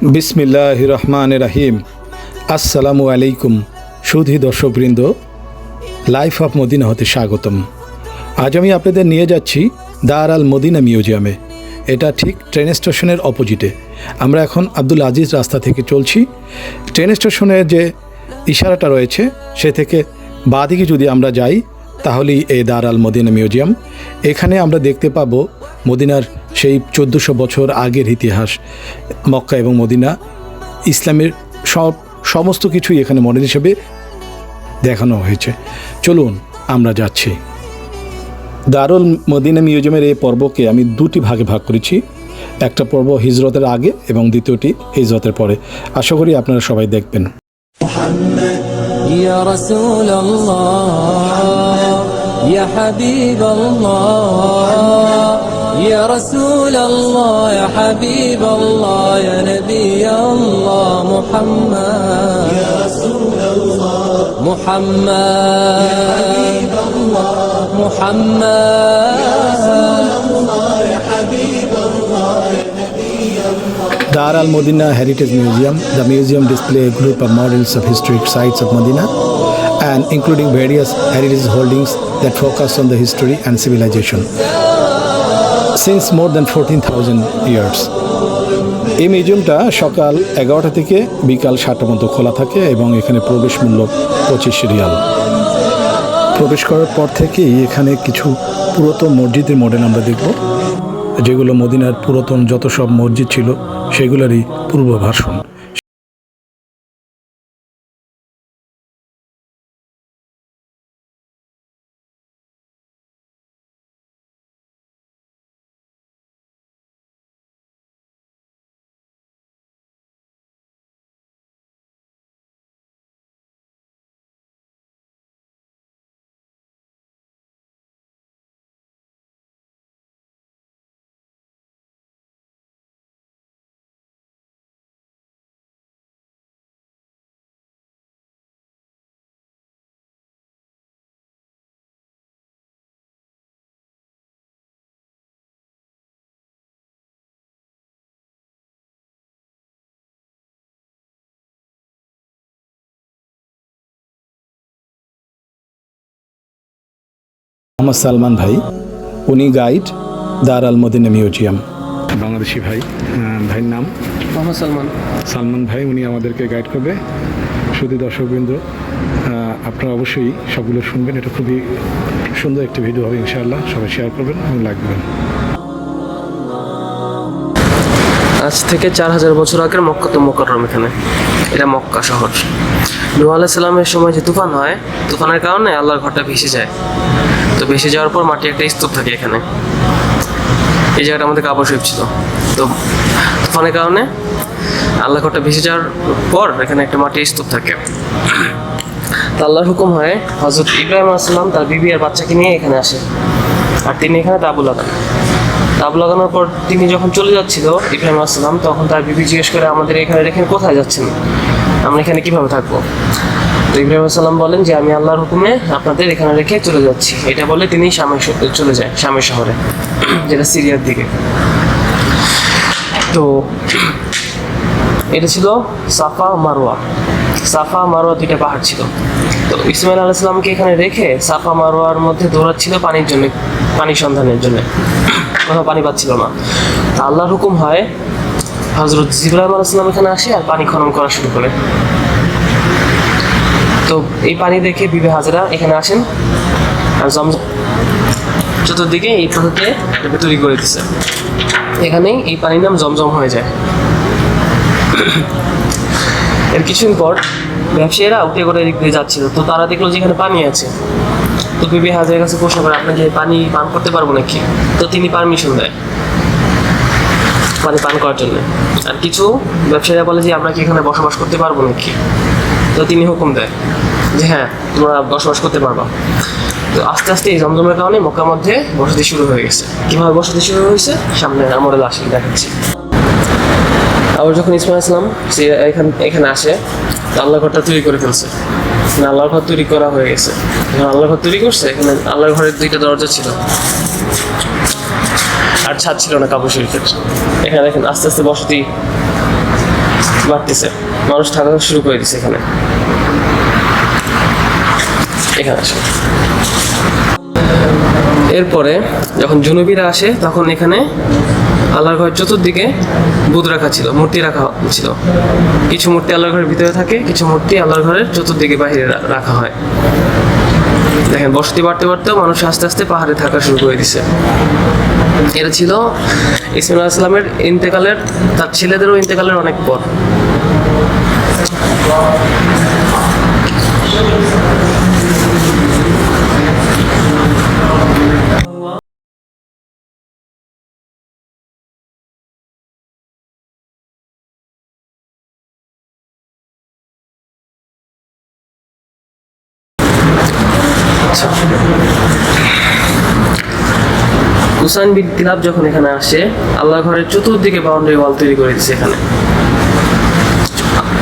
বিসমিল্লাহ রহমান রাহিম। আসসালামু আলাইকুম, সুধী দর্শকবৃন্দ। লাইফ অফ মদিনা হতে স্বাগতম। আজ আমি আপনাদের নিয়ে যাচ্ছি দার আল মদিনা মিউজিয়ামে। এটা ঠিক ট্রেন স্টেশনের অপোজিটে আমরা এখন আব্দুল আজিজ রাস্তা থেকে চলছি। ট্রেন স্টেশনের যে ইশারাটা রয়েছে, সে থেকে বাদিকে যদি আমরা যাই, তাহলেই এই দার আল মদিনা মিউজিয়াম। এখানে আমরা দেখতে পাবো মদিনার সেই চোদ্দোশো বছর আগের ইতিহাস মক্কা এবং মদিনা ইসলামের সব সমস্ত কিছুই এখানে মডেল হিসেবে দেখানো হয়েছে চলুন আমরা যাচ্ছি দারুল মদিনা মিউজিয়ামের এই পর্বকে আমি দুটি ভাগে ভাগ করেছি একটা পর্ব হিজরতের আগে এবং দ্বিতীয়টি হিজরতের পরে আশা করি আপনারা সবাই দেখবেন يا رسول الله يا حبيب الله يا رسول الله يا حبيب الله يا نبي الله محمد يا رسول الله محمد يا حبيب الله محمد يا رسول الله يا حبيب الله Dar al Modina Heritage Museum. The museum display a group of models of historic sites of Medina and including various heritage holdings that focus on the history and civilization. Since more than 14,000 years. এই মিউজিয়ামটা সকাল এগারোটা থেকে বিকাল সাতটা পর্যন্ত খোলা থাকে এবং এখানে প্রবেশ মূল্য পঁচিশ রিয়াল প্রবেশ করার পর থেকেই এখানে কিছু পুরাতন মসজিদের মডেল আমরা দেখব যেগুলো মদিনার পুরাতন যত সব মসজিদ ছিল সেগুলোরই পূর্ব ভাষণ মোহাম্মদ সালমান ভাই উনি গাইড দার আল মদিনা মিউজিয়াম। বাংলাদেশি ভাই ভাইয়ের নাম? মোহাম্মদ সালমান। সালমান ভাই উনি আমাদেরকে গাইড করবে। শুধু দর্শকবৃন্দ আপনারা অবশ্যই সবগুলো শুনবেন। এটা খুবই সুন্দর একটি ভিডিও হবে ইনশাআল্লাহ। সবাই শেয়ার করবেন এবং লাইক দেবেন। আজ থেকে চার হাজার বছর আগের মক্কা তো মোকাররম এখানে। এটা মক্কা শহর। নূহ আলাইহিস সালামের সময় যে তুফান হয়, তুফানের কারণে আল্লাহর ঘরটা ভেসে যায়। তো ভেসে যাওয়ার পর মাটি একটা স্তূপ থাকে এখানে। এই জায়গাটা আমাদের কাপড় শরীফ ছিল তো তুফানের কারণে আল্লাহ ঘরটা ভেসে যাওয়ার পর এখানে একটা মাটির স্তূপ থাকে। তো আল্লাহর হুকুম হয় হজরত ইব্রাহিম আসলাম তার বিবি আর বাচ্চাকে নিয়ে এখানে আসে। আর তিনি এখানে তাবু লাগান। তাবু লাগানোর পর তিনি যখন চলে যাচ্ছিল ইব্রাহিম আসলাম তখন তার বিবি জিজ্ঞেস করে, আমাদের এখানে রেখে কোথায় যাচ্ছেন? আমরা এখানে কীভাবে থাকব? তো ইব্রাহিম আসসালাম বলেন যে, আমি আল্লাহর হুকুমে আপনাদের এখানে রেখে চলে যাচ্ছি। এটা বলে তিনি শামের শ- চলে যায় শামের শহরে, যেটা সিরিয়ার দিকে। তো, এটা ছিল সাফা মারোয়া সাফা মারোয়া দুইটা পাহাড় ছিল। তো ইসমাইল আলাইসালামকে এখানে রেখে সাফা মারোয়ার মধ্যে দৌড়াচ্ছিল পানির জন্য পানি সন্ধানের জন্য। কোথাও পানি পাচ্ছিল না। তা আল্লাহর হুকুম হয় হজরত জিব্রাহিম আলাইসালাম এখানে আসে আর পানি খনন করা শুরু করে। তো এই পানি দেখে বিবে হাজারা এখানে আসেন আর জমজম চতুর্দিকে এই এটা তৈরি করে দিচ্ছে এখানেই এই পানির নাম জমজম হয়ে যায়। এর কিছুদিন পর ব্যবসায়ীরা উঠে করে এদিক দিয়ে যাচ্ছিল। তো তারা দেখল যে এখানে পানি আছে। তো বিবি হাজারের কাছে প্রশ্ন করে, আপনাকে পানি পান করতে পারব নাকি? তো তিনি পারমিশন দেয়। পানি পান করার জন্য। আর কিছু ব্যবসায়ীরা বলে যে, আমরা কি এখানে বসবাস করতে পারব নাকি? তো তিনি হুকুম দেয় যে হ্যাঁ তোমরা বসবাস করতে পারবা। তো আস্তে আস্তে এই জমজমের কারণে মক্কার মধ্যে বসতি শুরু হয়ে গেছে। কীভাবে বসতি শুরু হয়েছে? সামনে মডেল আসলে দেখাচ্ছি। আবার যখন ইসমাইল ইসলাম সে এখান, এখানে আসে আল্লাহ ঘরটা তৈরি করে ফেলছে। মানে আল্লাহর ঘর তৈরি করা হয়ে গেছে। যখন আল্লাহর ঘর তৈরি করছে, এখানে আল্লাহর ঘরের দুইটা দরজা ছিল। আর ছাদ ছিল না কাবু শিল্পের। এখানে দেখেন, আস্তে আস্তে বসতি বাড়তেছে। মানুষ থাকা শুরু করে দিছে এখানে। এখানে এরপরে যখন জুনুবিরা আসে, তখন এখানে আল্লাহর ঘরের চতুর্দিকে বুধ রাখা ছিল, মূর্তি রাখা ছিল। কিছু মূর্তি আল্লাহর ঘরের ভিতরে থাকে, কিছু মূর্তি আল্লাহর ঘরের চতুর্দিকে বাইরে রা- রাখা হয়। দেখেন, বসতি বাড়তে বাড়তেও মানুষ আস্তে আস্তে পাহাড়ে থাকা শুরু করে দিছে। এটা ছিল ইসমাইল আসলামের ইন্তেকালের তার ছেলেদেরও ইন্তেকালের অনেক পর। উসাইন বিন কিলাব যখন এখানে আসে আল্লাহ ঘরের চতুর্দিকে বাউন্ডারি ওয়াল তৈরি করে দিচ্ছে এখানে।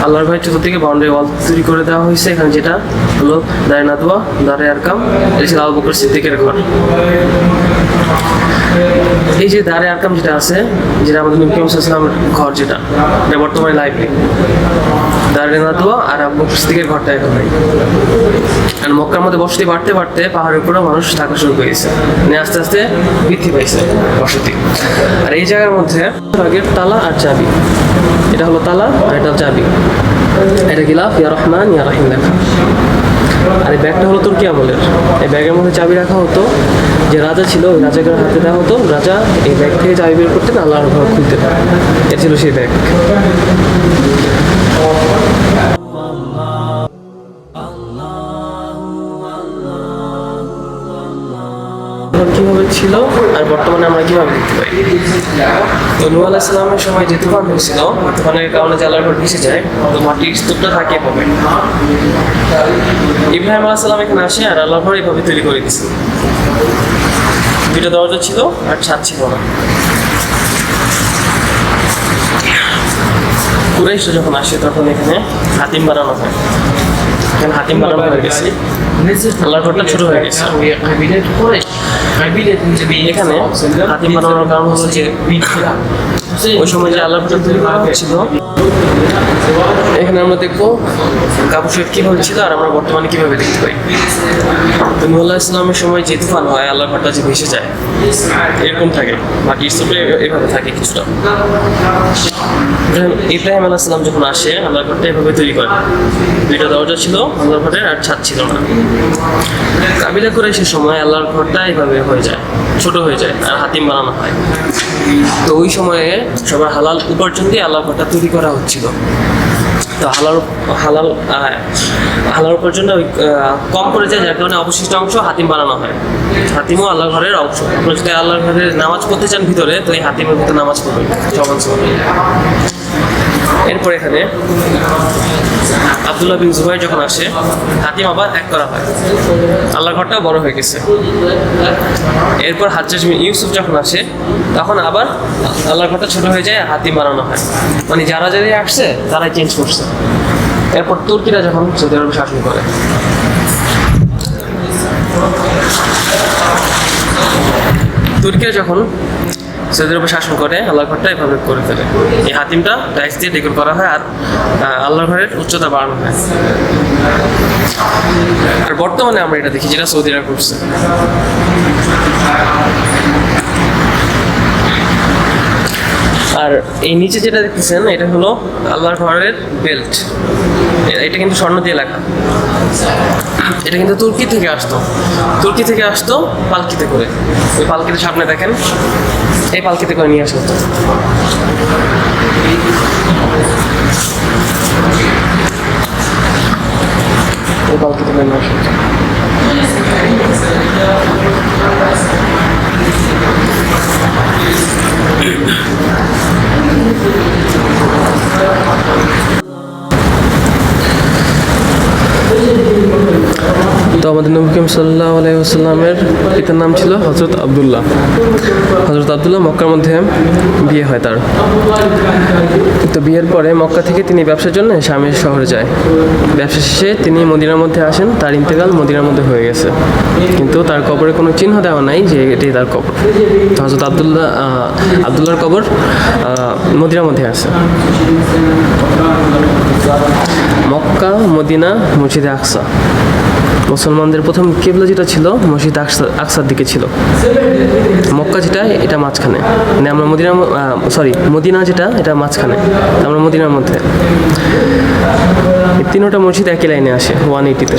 আল্লাহর ঘরের চতুর্দিকে বাউন্ডারি ওয়াল তৈরি করে দেওয়া হয়েছে এখানে যেটা হলো দারে নাদুয়া দারে আরকাম, এটা ছিল আবু বকর সিদ্দিকের ঘর। এই যে দারে আরকাম যেটা আছে, যেটা আমাদের নবী সাল্লামের ঘর যেটা, এটা বর্তমানে লাইব্রেরি দারে নাদুয়া আর আবু বকর সিদ্দিকের ঘরটা এখন নাই। আর মক্কার মধ্যে বসতি বাড়তে বাড়তে পাহাড়ের উপরে মানুষ থাকা শুরু করেছে মানে আস্তে আস্তে বৃদ্ধি পাইছে বসতি। আর এই জায়গার মধ্যে আগের তালা আর চাবি। এটা হলো তালা আর এটা চাবি। এটা গিলাফ ইয়া রহমান, ইয়া রাহিম লেখা। আর এই ব্যাগটা হলো তুর্কি আমলের? এই ব্যাগের মধ্যে চাবি রাখা হতো, যে রাজা ছিল, ওই রাজাকে হাতে দেওয়া হতো। রাজা এই ব্যাগ থেকে চাবি বের করতেন, আল্লাহর ঘর খুলতেন। এটা ছিল সেই ব্যাগ। ছিল আর বর্তমানে আমরা কীভাবে দেখতে পাই? তো নূহ আলাহ ইসলামের সময় যে তুফান হয়েছিল, তুফানের কারণে আল্লাহর ঘর ভেসে যায়, তো মাটির স্তূপটা থাকে এভাবে। ইব্রাহিম আলাহ সালাম এখানে আসে আর আল্লাহর ঘর এভাবে তৈরি করে দিছে দুটো দরজা ছিল আর ছাদ ছিল না। কুরাইশরা যখন আসে, তখন এখানে হাতিম বানানো হয়। এখানে হাতিম বানানো হয়ে গেছে। আল্লাহর ঘরটা ছোট হয়ে গেছে। এখানে হাতি বানানোর কারণ হলো যে ওই সময় যে আল্লাহর ছিল এখানে আমরা দেখব কাবু শরীফ কীভাবে ছিল আর আমরা বর্তমানে কীভাবে দেখতে পাই। নুল্লাহ ইসলামের সময় যে তুফান হয়, আল্লাহর ঘরটা যে ভেসে যায়, এরকম থাকে। বাকি স্তূপে এভাবে থাকে কিছুটা। ইব্রাহিম আলাহ সালাম যখন আসে, আল্লাহর ঘরটা এভাবে তৈরি করে। দুইটা দরজা ছিল, আল্লাহর ঘরের, আর ছাদ ছিল না। কাবিলা করে সে সময় আল্লাহর ঘরটা এভাবে হয়ে যায়, ছোট হয়ে যায়, আর হাতিম বানানো হয়। তো ওই সময়ে সবার হালাল উপার্জন দিয়ে আল্লাহর ঘরটা তৈরি করা হচ্ছিল তো হালাল হালাল হালাল পর্যন্ত কম করে যায় যার কারণে অবশিষ্ট অংশ হাতিম বানানো হয়। হাতিমও আল্লাহ ঘরের অংশ। আপনারা যদি আল্লাহর ঘরের নামাজ পড়তে চান ভিতরে, তো এই হাতিমের ভিতরে নামাজ পড়বেন। সমান সমান। এরপর এখানে আবদুল্লাহ বিন জুবাই যখন আসে, হাতিম আবার এক করা হয়। আল্লাহর ঘরটা বড় হয়ে গেছে। এরপর হাজ্জাজ ইউসুফ যখন আসে, তখন আবার আল্লাহর ঘরটা ছোট হয়ে যায় হাতিম বানানো হয়। মানে যারা যারাই আসছে, তারাই চেঞ্জ করছে। এরপর তুর্কিরা যখন সৌদি আরবে শাসন করে। তুর্কিরা যখন সৌদি আরবে শাসন করে, আল্লাহর ঘরটা এভাবে করে ফেলে। এই হাতিমটা টাইস দিয়ে ডেকোর করা হয় আর আল্লাহর ঘরের উচ্চতা বাড়ানো হয়। আর বর্তমানে আমরা এটা দেখি, যেটা সৌদিরা করছে। আর এই নিচে যেটা দেখতেছেন, এটা হলো আল্লাহর ঘরের বেল্ট। এটা কিন্তু স্বর্ণ দিয়ে লেখা। এটা কিন্তু তুর্কি থেকে আসতো। তুর্কি থেকে আসতো পালকিতে করে। ওই পালকিতে সামনে দেখেন। এই পালকিতে করে নিয়ে আসা। হতো এই পালকিতে করে নিয়ে আসা। হতো তো আমাদের নবী করিম সাল্লাহ আলাইসাল্লামের পিতার নাম ছিল হজরত আবদুল্লাহ। হজরত আবদুল্লাহ মক্কার মধ্যে বিয়ে হয় তার। তো বিয়ের পরে মক্কা থেকে তিনি ব্যবসার জন্য স্বামীর শহরে যায়। ব্যবসা শেষে তিনি মদিনার মধ্যে আসেন, তার ইন্তেকাল মদিনার মধ্যে হয়ে গেছে। কিন্তু তার কবরে কোনো চিহ্ন দেওয়া নাই যে এটি তার কবর। তো হজরত আবদুল্লাহ আবদুল্লাহর কবর মদিনার মধ্যে আছে। মক্কা, মদিনা, মসজিদে আকসা। মুসলমানদের প্রথম কেবলা যেটা ছিল, মসজিদ আকসা, আকসার দিকে ছিল। মক্কা যেটা, এটা মাঝখানে। মানে আমরা মদিনা সরি মদিনা যেটা, এটা মাঝখানে। আমরা মদিনার মধ্যে। তিনোটা মসজিদ একই লাইনে আসে ওয়ান এইটিতে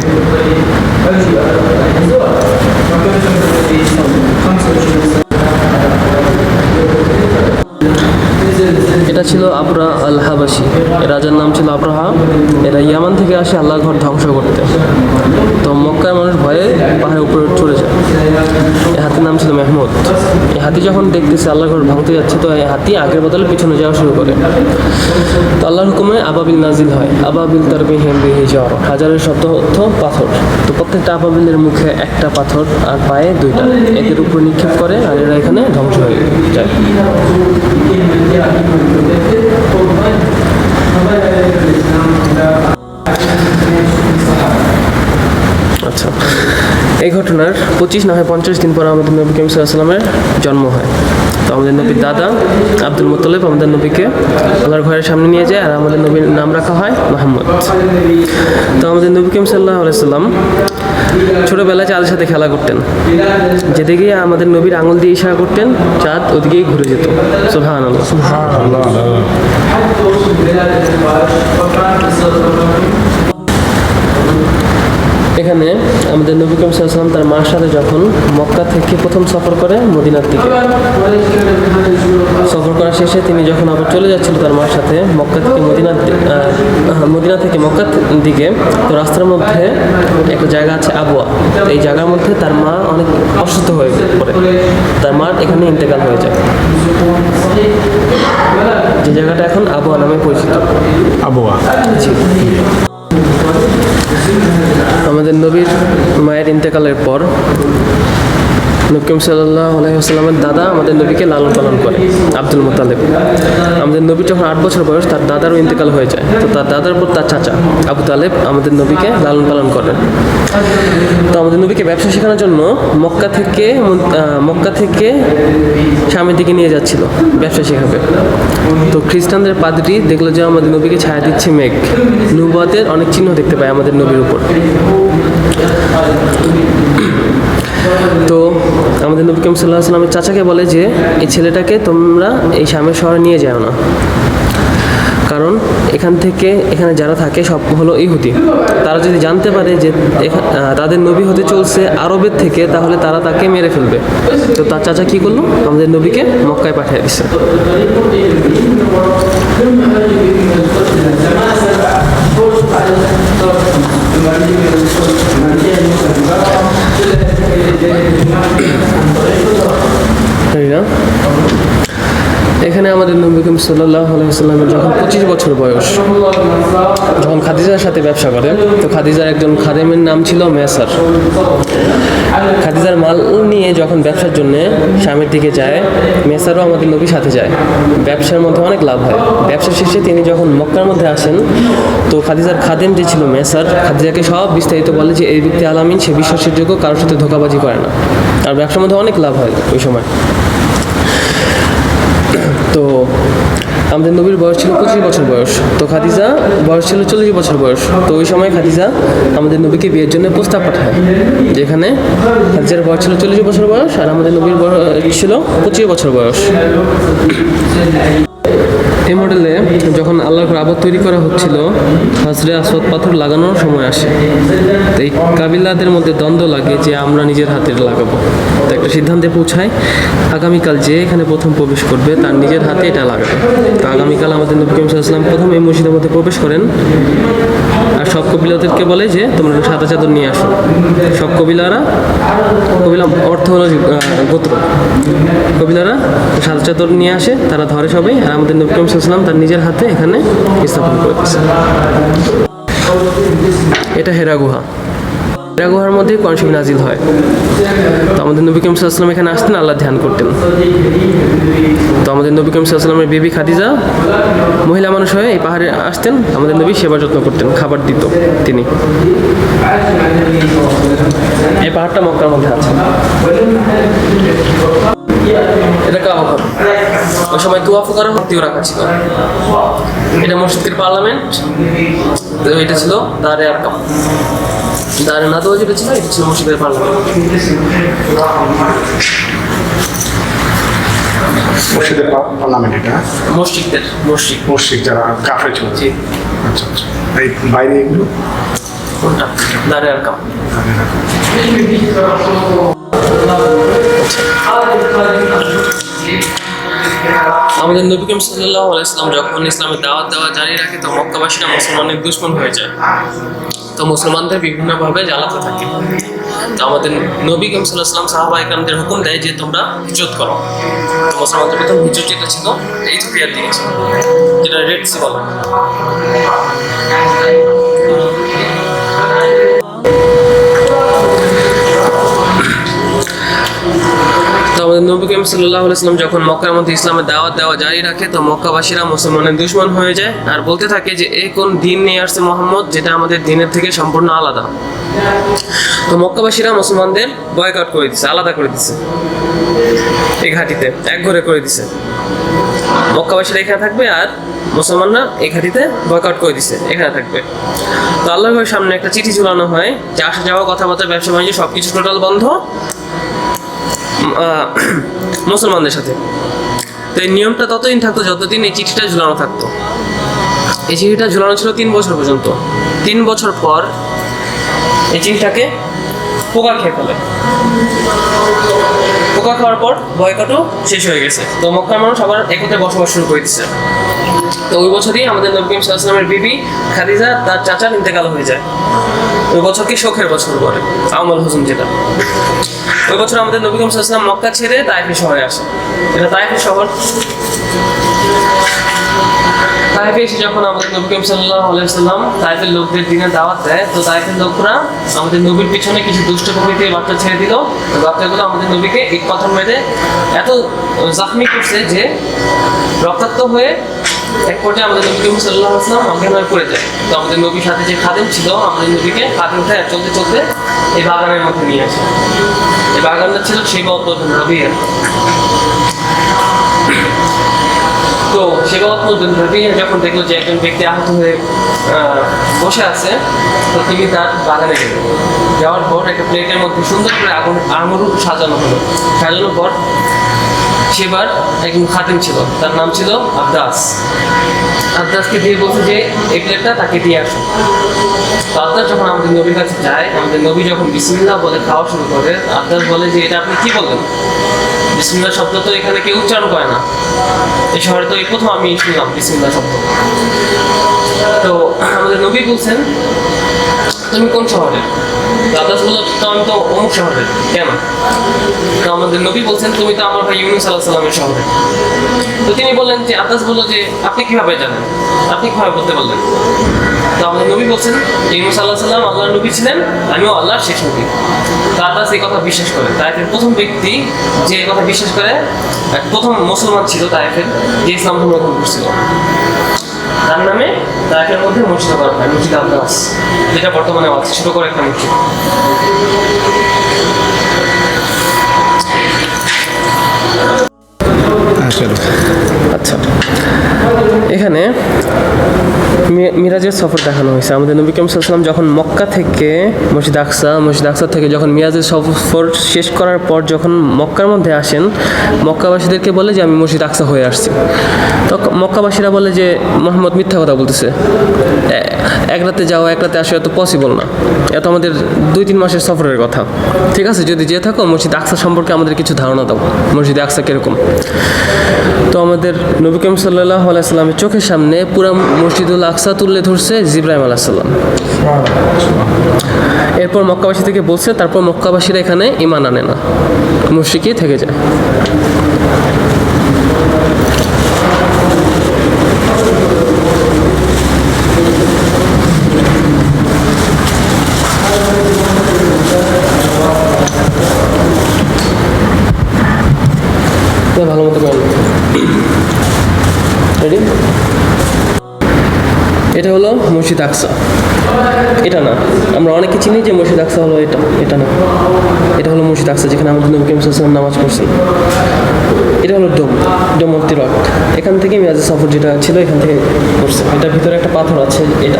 এটা ছিল আবরা আল হাবাসি রাজার নাম ছিল আব্রাহা। এরা ইয়ামান থেকে আসে আল্লাহ ঘর ধ্বংস করতে। তো মক্কার মানুষ ভয়ে পাহাড়ের উপরে চলে যায়। এই হাতির নাম ছিল মেহমুদ। এই হাতি যখন দেখতেছে আল্লাহ ঘর ভাঙতে যাচ্ছে, তো এই হাতি আগের বদলে পিছনে যাওয়া শুরু করে। তো আল্লাহর হুকুমে আবাবিল নাজিল হয়। আবাবিল তার বিহেম বিহি জ্বর। হাজারের শব্দ অর্থ পাথর। তো প্রত্যেকটা আবাবিলের মুখে একটা পাথর আর পায়ে দুইটা। এদের উপর নিক্ষেপ করে আর এরা এখানে ধ্বংস হয়ে যায়। আচ্ছা। এই ঘটনার পঁচিশ না হয় পঞ্চাশ দিন পর আমাদের নবী করিম সাল্লামের জন্ম হয়। তো আমাদের নবীর দাদা আব্দুল মুত্তলিব আমাদের নবীকে আল্লাহর ঘরের সামনে নিয়ে যায় আর আমাদের নবীর নাম রাখা হয় মাহমুদ তো আমাদের নবী করিম সাল্লাহ আলাইসাল্লাম ছোটোবেলায় চাঁদের সাথে খেলা করতেন। যেদিকে আমাদের নবীর আঙুল দিয়ে ইশারা করতেন, চাঁদ ওদিকেই ঘুরে যেত। সুহান আল্লাহ এখানে আমাদের নবী করিম সাল্লাম তার মার সাথে যখন মক্কা থেকে প্রথম সফর করে মদিনার দিকে। সফর করা শেষে তিনি যখন আবার চলে যাচ্ছিল তার মার সাথে মক্কা থেকে মদিনার মদিনা থেকে মক্কার দিকে তো রাস্তার মধ্যে একটা জায়গা আছে আবুয়া। তো এই জায়গার মধ্যে তার মা অনেক অসুস্থ হয়ে পড়ে। তার মার এখানে ইন্তেকাল হয়ে যায়। যে জায়গাটা এখন আবুয়া নামে পরিচিত। আবহাওয়া জি। আমাদের নবীর মায়ের ইন্তেকালের পর নবীম সাল্লাহ আলাইসাল্লামের দাদা আমাদের নবীকে লালন পালন করে, আব্দুল মোতালেব। আমাদের নবী যখন আট বছর বয়স, তার দাদারও ইন্তেকাল হয়ে যায়। তো তার দাদার পর তার চাচা আবু তালেব আমাদের নবীকে লালন পালন করেন। তো আমাদের নবীকে ব্যবসা শেখানোর জন্য মক্কা থেকে মক্কা থেকে স্বামীর দিকে নিয়ে যাচ্ছিল, ব্যবসা শেখাবে। তো খ্রিস্টানদের পাদ্রি দেখল যে আমাদের নবীকে ছায়া দিচ্ছে মেঘ। নুবাদের অনেক চিহ্ন দেখতে পায় আমাদের নবীর উপর। আমাদের নবী করিম সাল্লাহ সাল্লামের চাচাকে বলে যে, এই ছেলেটাকে তোমরা এই স্বামীর শহরে নিয়ে যাও না। কারণ এখান থেকে, এখানে যারা থাকে সব হলো ইহুদি। তারা যদি জানতে পারে যে তাদের নবী হতে চলছে আরবের থেকে, তাহলে তারা তাকে মেরে ফেলবে। তো তার চাচা কি করল? আমাদের নবীকে মক্কায় পাঠিয়ে দিচ্ছে না এখানে আমাদের নবী করিম সাল্লাহ আলাইসাল্লামের যখন পঁচিশ বছর বয়স, যখন খাদিজার সাথে ব্যবসা করে, তো খাদিজার একজন খাদেমের নাম ছিল মেসার। খাদিজার মাল নিয়ে যখন ব্যবসার জন্য স্বামীর দিকে যায়, মেসারও আমাদের নবীর সাথে যায়। ব্যবসার মধ্যে অনেক লাভ হয়। ব্যবসা শেষে তিনি যখন মক্কার মধ্যে আসেন, তো খাদিজার খাদেম যে ছিল মেসার, খাদিজাকে সব বিস্তারিত বলে যে, এই ব্যক্তি আলামিন সে বিশ্বাসের যোগ্য, কারোর সাথে ধোকাবাজি করে না। আর ব্যবসার মধ্যে অনেক লাভ হয় ওই সময়। তো আমাদের নবীর বয়স ছিল পঁচিশ বছর বয়স। তো খাদিজা বয়স ছিল চল্লিশ বছর বয়স। তো ওই সময় খাদিজা আমাদের নবীকে বিয়ের জন্য প্রস্তাব পাঠায়, যেখানে খাদিজার বয়স ছিল চল্লিশ বছর বয়স আর আমাদের নবীর বয়স ছিল পঁচিশ বছর বয়স। এই মডেলে যখন আল্লাহর আবদ তৈরি করা হচ্ছিল, হাজরে আসওয়াদ পাথর লাগানোর সময় আসে। তো এই কাবিলাদের মধ্যে দ্বন্দ্ব লাগে যে আমরা নিজের হাতে লাগাবো। তো একটা সিদ্ধান্তে পৌঁছায়, আগামীকাল যে এখানে প্রথম প্রবেশ করবে, তার নিজের হাতে এটা লাগাবে। তো আগামীকাল আমাদের নবী করিম প্রথম এই মসজিদের মধ্যে প্রবেশ করেন। আর সব কবিলাদেরকে বলে যে, তোমরা সাদা চাদর নিয়ে আসো। সব কবিলারা, কবিলা অর্থ হলো গোত্র। কবিলারা সাদা চাদর নিয়ে আসে, তারা ধরে সবাই। আর আমাদের নবী সাল্লাম তার নিজের হাতে এখানে স্থাপন করে এটা হেরা গুহা। এরা গুহার মধ্যে শরীফ নাজিল হয়। তো আমাদের নবী করিম সাল্লাম এখানে আসতেন, আল্লাহ ধ্যান করতেন। তো আমাদের নবী করিম সাল্লামের বেবি খাদিজা, মহিলা মানুষ হয়ে এই পাহাড়ে আসতেন, আমাদের নবী সেবা যত্ন করতেন, খাবার দিত তিনি। এই পাহাড়টা মক্কার মধ্যে আছে। এটা কাবা ঘর ওই সময় তুয়াফ করা ভর্তিও রাখা ছিল। এটা মসজিদের পার্লামেন্ট। তো এটা ছিল দারে আরকাম দারে নাদোয়া যেটা ছিল এটা ছিল মসজিদের পার্লামেন্ট। মসজিদের পার্লামেন্ট এটা? মসজিদের মসজিদ। মসজিদ যারা কাফে ছিল। জি। আচ্ছা আচ্ছা। এই বাইরে এগুলো? কোনটা? দারে আরকাম আমাদের নবী করিম সাল্লাহ আলাইসলাম যখন ইসলামের দাওয়াত দেওয়া জারি রাখে, তো মক্কাবাসীরা মুসলমানের দুশ্মন হয়ে যায়। তো মুসলমানদের বিভিন্নভাবে জ্বালাতে থাকে। তো আমাদের নবী করিম সাল্লাহ সাল্লাম সাহাবা ইকরামদের হুকুম দেয় যে, তোমরা হিজরত করো। তো মুসলমানদের প্রথম হিজরত যেটা ছিল ইথিওপিয়ার দিকে যেটা রেড সি বলে নবী করিম সাল্লাহ আলাইসলাম যখন মক্কার মধ্যে ইসলামের দাওয়াত দেওয়া জারি রাখে, তো মক্কাবাসীরা মুসলমানের দুশ্মন হয়ে যায় আর বলতে থাকে যে এই কোন দিন নিয়ে আসছে মোহাম্মদ যেটা আমাদের দিনের থেকে সম্পূর্ণ আলাদা? তো মক্কাবাসীরা মুসলমানদের বয়কট করে দিছে, আলাদা করে দিছে। এই ঘাটিতে, এক ঘরে করে দিছে। মক্কাবাসীরা এখানে থাকবে আর মুসলমানরা এই ঘাটিতে বয়কট করে দিছে, এখানে থাকবে। তো আল্লাহর ঘরের সামনে একটা চিঠি ঝুলানো হয়, যে আসা যাওয়া কথাবার্তা ব্যবসা বাণিজ্য সব কিছু টোটাল বন্ধ। মুসলমানদের সাথে। তো এই নিয়মটা ততদিন থাকতো যতদিন এই চিঠিটা ঝুলানো থাকতো। এই চিঠিটা ঝুলানো ছিল তিন বছর পর্যন্ত। তিন বছর পর এই চিঠিটাকে পোকা খেয়ে ফেলে। পোকা খাওয়ার পর বয়কটও শেষ হয়ে গেছে। তো মক্কার মানুষ আবার একত্রে বসবাস শুরু করে দিচ্ছে। তো ওই বছরই আমাদের নবী করিম সাল্লাল্লাহু আলাইহি ওয়াসাল্লামের বিবি খাদিজা তার চাচার ইন্তেকাল হয়ে যায়। ওই বছরকে শোকের বছর বলে? আমল হোসেন যেটা। ওই বছর আমাদের নবী করিম সাল্লাল্লাহু আলাইহি ওয়াসাল্লাম মক্কা ছেড়ে তাইফি শহরে আসে এটা তাইফি শহর। তাইফে এসে যখন আমাদের নবী করিম সাল্লাল্লাহু আলাইহি ওয়াসাল্লাম তাইফের লোকদের দিনে দাওয়াত দেয়, তো তাইফের লোকরা আমাদের নবীর পিছনে কিছু দুষ্ট প্রকৃতির বাচ্চা ছেড়ে দিল। বাচ্চাগুলো আমাদের নবীকে এক কথা মেরে এত জখমি করছে যে রক্তাক্ত হয়ে এক পর্যায়ে আমাদের নবী করিম সাল্লাল্লাহু আলাইহি ওয়াসাল্লাম অজ্ঞান হয়ে যায়। তো আমাদের নবীর সাথে যে খাদেম ছিল, আমাদের নবীকে উঠে চলতে চলতে এই বাগানের মধ্যে নিয়ে আসে। এই বাগানটা ছিল সেই বদ্ধ রবিয়া তো সেবাবত রবি যখন দেখল যে একজন ব্যক্তি আহত হয়ে বসে আছে, তো তিনি তার বাগানে গেলেন। যাওয়ার পর একটা প্লেটের মধ্যে সুন্দর করে আগুন আঙুর সাজানো হলো। সাজানোর পর সেবার একজন খাতেম ছিল, তার নাম ছিল আব্দাস। আব্দাসকে দিয়ে বলছে যে, এই প্লেটটা তাকে দিয়ে আসো। তো আব্দাস যখন আমাদের নবীর কাছে যায়, আমাদের নবী যখন বিসমিল্লাহ বলে খাওয়া শুরু করে, আব্দাস বলে যে, এটা আপনি কি বললেন বিসমিল্লাহ শব্দ তো এখানে কেউ উচ্চারণ করে না। এই শহরে তো এই প্রথম আমি শুনলাম বিসমিল্লা শব্দ। তো আমাদের নবী বলছেন তুমি কোন শহরে? দাদাস বলল আমি তো অমুক শহরে। কেন? আমাদের নবী বলছেন, তুমি তো আমার ভাই ইউনুস আল্লাহ সাল্লামের শহরে। তো তিনি বললেন যে আদাস বলল যে, আপনি কীভাবে জানেন? আপনি কীভাবে বলতে বললেন তো আমাদের নবী বলছেন ইউনুস আল্লাহ সাল্লাম আল্লাহর নবী ছিলেন, আমিও আল্লাহর শেষ নবী। তো আদাস এই কথা বিশ্বাস করে। তাইফের প্রথম ব্যক্তি যে এই কথা বিশ্বাস করে প্রথম মুসলমান ছিল তাইফের, যে ইসলাম ধর্ম গ্রহণ করছিল। তার নামে তাইফের মধ্যে মসজিদ করা হয় মসজিদ আব্বাস যেটা বর্তমানে আছে, ছোট করে একটা মসজিদ হ্যাঁ আচ্ছা। এখানে মিরাজের সফর দেখানো হয়েছে। আমাদের নবী করিম যখন মক্কা থেকে মসজিদ আকসা মসজিদ আকসা থেকে যখন মিরাজের সফর শেষ করার পর যখন মক্কার মধ্যে আসেন, মক্কাবাসীদেরকে বলে যে, আমি মসজিদ আকসা হয়ে আসছি। তো মক্কাবাসীরা বলে যে, মোহাম্মদ মিথ্যা কথা বলতেছে। এক রাতে যাওয়া এক রাতে আসা, এত পসিবল না। এত আমাদের দুই, তিন মাসের সফরের কথা। ঠিক আছে? যদি যেয়ে থাকো, মসজিদ আকসা সম্পর্কে আমাদের কিছু ধারণা দাও। মসজিদ আকসা কীরকম? তো আমাদের নবী সাল্লাহ আলাইসাল্লামের চোখের সামনে পুরা মসজিদুল আকসা তুলে ধরছে জিব্রাহিম আলাহিসাল্লাম এরপর মক্কাবাসী থেকে বলছে, তারপর মক্কাবাসীরা এখানে ইমান আনে না। মুশরিকই থেকে যায়। এটা হলো মুর্শিদ আকসা। এটা না। আমরা অনেকে চিনি যে মুর্শিদ আকসা হলো এটা। এটা না। এটা হলো মুর্শিদ আকসা যেখানে আমাদের নবী কেমন সাল্লাম নামাজ পড়ছেন। এটা হলো ডোম। ডোম অফ রক। এখান থেকে মিরাজ সফর যেটা ছিল, এখান থেকে পড়ছে। এটার ভিতরে একটা পাথর আছে, এটা।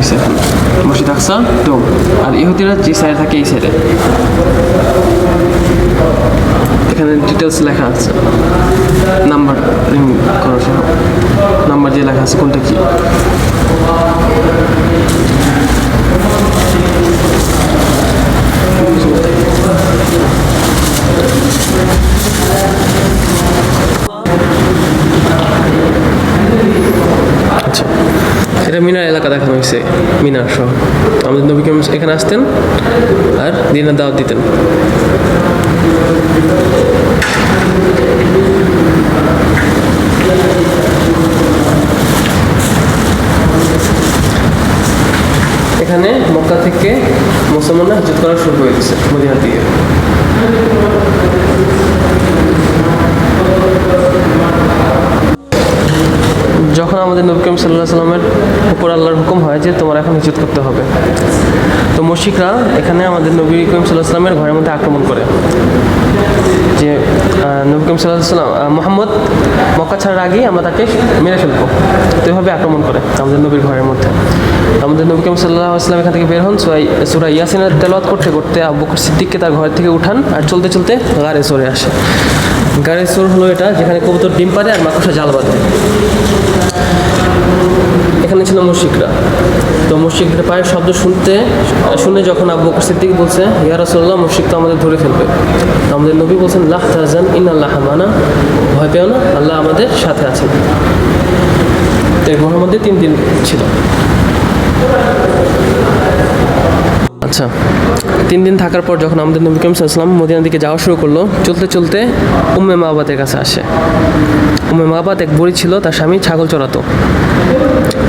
হয়েছে এখানে মসজিদ আকসা ডোম আর ইহুদিরা যে সাইডে থাকে এই সাইডে। এখানে ডিটেলস লেখা আছে। নাম্বার রিং করা সহ নাম্বার যে লেখা আছে কোনটা কি। আচ্ছা। এটা মিনার এলাকা দেখানো হয়েছে, মিনার সহ আমাদের নবী করিম এখানে আসতেন আর দিনের দাওয়াত দিতেন। এখানে মক্কা থেকে মুসলমানরা হজরত করা শুরু করে দিচ্ছে মদিনার দিকে যখন আমাদের নবী করিম সাল্লাহ সাল্লামের উপর আল্লাহর হুকুম হয় যে তোমার এখন হিজত করতে হবে। তো মুশিকরা এখানে আমাদের নবী করিম সাল্লাহ সাল্লামের ঘরের মধ্যে আক্রমণ করে। যে নবী সাল্লাহ সাল্লাম মোহাম্মদ মক্কা ছাড়ার আগেই আমরা তাকে মেরে ফেলব। তো এভাবে আক্রমণ করে আমাদের নবীর ঘরের মধ্যে। আমাদের নবী করিম সাল্লাহ আসলাম এখান থেকে বের হন, সুরাই সুরা ইয়াসিনের তেলাওয়াত করতে করতে আবু বকর সিদ্দিককে তার ঘর থেকে উঠান আর চলতে চলতে গাড়ে সরে আসে। গাড়ে সোর হলো এটা যেখানে কবুতর ডিম পারে আর মাকড়সা জাল বাঁধে। এখানে ছিল মুশিকরা তো মুশিকদের পায়ের শব্দ শুনতে, শুনে যখন আব্বু সিদ্দিক বলছে, ইয়া রাসূলুল্লাহ মুশিক তো আমাদের ধরে ফেলবে। আমাদের নবী বলছেন লাহ তাজান ইন আল্লাহ মানা। ভয় পেও না, আল্লাহ আমাদের সাথে আছেন। তো এই মধ্যে তিন দিন ছিল। আচ্ছা তিন দিন থাকার পর যখন আমাদের নবী করিম সাল্লাম মদিনার দিকে যাওয়া শুরু করল, চলতে চলতে উম্মে মাহবাদের কাছে আসে। উম্মে মাহবাদ এক বুড়ি ছিল, তার স্বামী ছাগল চড়াতো।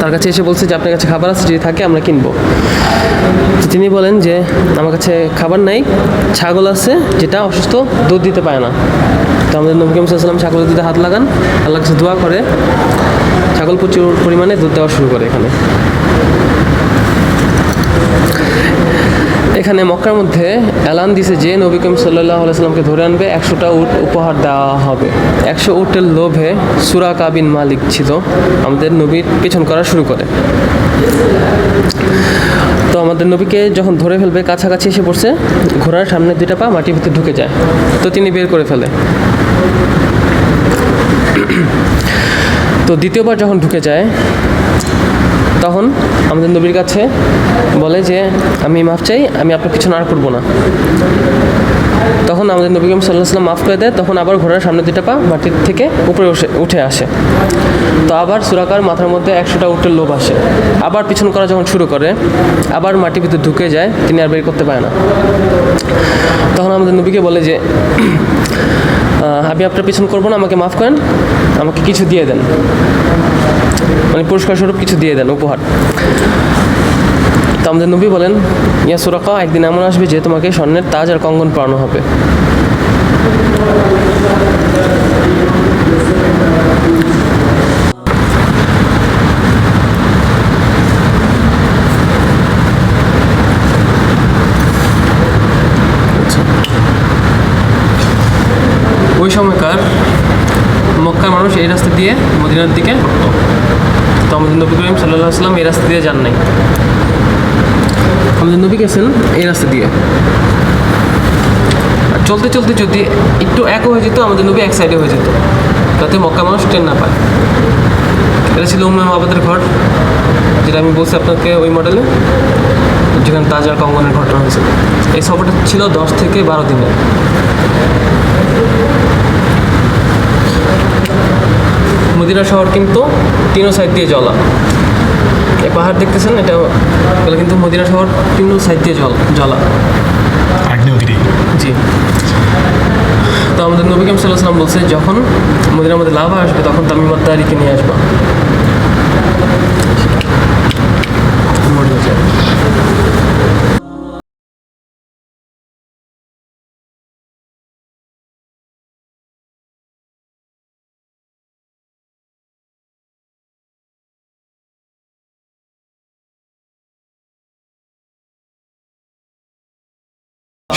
তার কাছে এসে বলছে যে, আপনার কাছে খাবার আছে, যদি থাকে আমরা কিনবো। তিনি বলেন যে, আমার কাছে খাবার নাই, ছাগল আছে, যেটা অসুস্থ, দুধ দিতে পারে না। তো আমাদের নবী করিম সাল্লাম ছাগলের দুধে হাত লাগান, আল্লাহর কাছে দোয়া করে। ছাগল প্রচুর পরিমাণে দুধ দেওয়া শুরু করে এখানে। এখানে মক্কার মধ্যে এলান দিছে যে নবী করিম সাল্লাহ সাল্লামকে ধরে আনবে, একশোটা উট উপহার দেওয়া হবে। একশো উটের লোভে সুরা কাবিন মালিক ছিল, আমাদের নবীর পেছন করা শুরু করে। তো আমাদের নবীকে যখন ধরে ফেলবে, কাছাকাছি এসে পড়ছে, ঘোড়ার সামনে দুইটা পা মাটির ভিতরে ঢুকে যায়। তো তিনি বের করে ফেলে। তো দ্বিতীয়বার যখন ঢুকে যায় তখন আমাদের নবীর কাছে বলে যে, আমি মাফ চাই, আমি আপনার পিছনে আর করব না। তখন আমাদের নবী করিম সাল্লাহ সাল্লাম মাফ করে দেয়, তখন আবার ঘোড়ার সামনে দুটা পা মাটির থেকে উপরে উঠে উঠে আসে। তো আবার সুরাকার মাথার মধ্যে একশোটা উটের লোভ আসে। আবার পিছন করা যখন শুরু করে, আবার মাটির ভিতরে ঢুকে যায়, তিনি আর বের করতে পারে না। তখন আমাদের নবীকে বলে যে আমি আপনার পিছন করব না, আমাকে মাফ করেন, আমাকে কিছু দিয়ে দেন। মানে পুরস্কার স্বরূপ কিছু দিয়ে দেন, উপহার। তো আমাদের নবী বলেন, ইয়া সুরাকা, একদিন এমন আসবে যে তোমাকে স্বর্ণের তাজ আর কঙ্গন পরানো হবে। ওই সময়কার মক্কার মানুষ এই রাস্তা দিয়ে মদিনার দিকে আমাদের নবী করিম সাল্লাহ আসলাম এই রাস্তা দিয়ে যান নাই। আমাদের নবী গেছেন এই রাস্তা দিয়ে? আর চলতে চলতে যদি একটু এক হয়ে যেত আমাদের নবী এক সাইডে হয়ে যেত। যাতে মক্কা মানুষ ট্রেন না পায়। এটা ছিল উম্মে মাবাদের ঘর যেটা আমি বলছি আপনাকে ওই মডেলে যেখানে তাজার কঙ্গনের ঘটনা হয়েছিল এই সফরটা ছিল দশ থেকে বারো দিনের। মদিনা শহর কিন্তু তিনো সাইড দিয়ে জলা এই পাহাড় দেখতেছেন এটা এগুলো কিন্তু মদিনা শহর তিনো সাইড দিয়ে জল জলা আগ্নেয়গিরি জি। তো আমাদের নবী কাম সাল্লাহ বলছে যখন মদিনার মধ্যে লাভ আসবে তখন তামিমাত দাঁড়িকে নিয়ে আসবা। মরে যায়।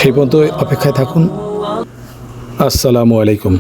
সেই পর্যন্ত অপেক্ষায় থাকুন। আসসালামু আলাইকুম।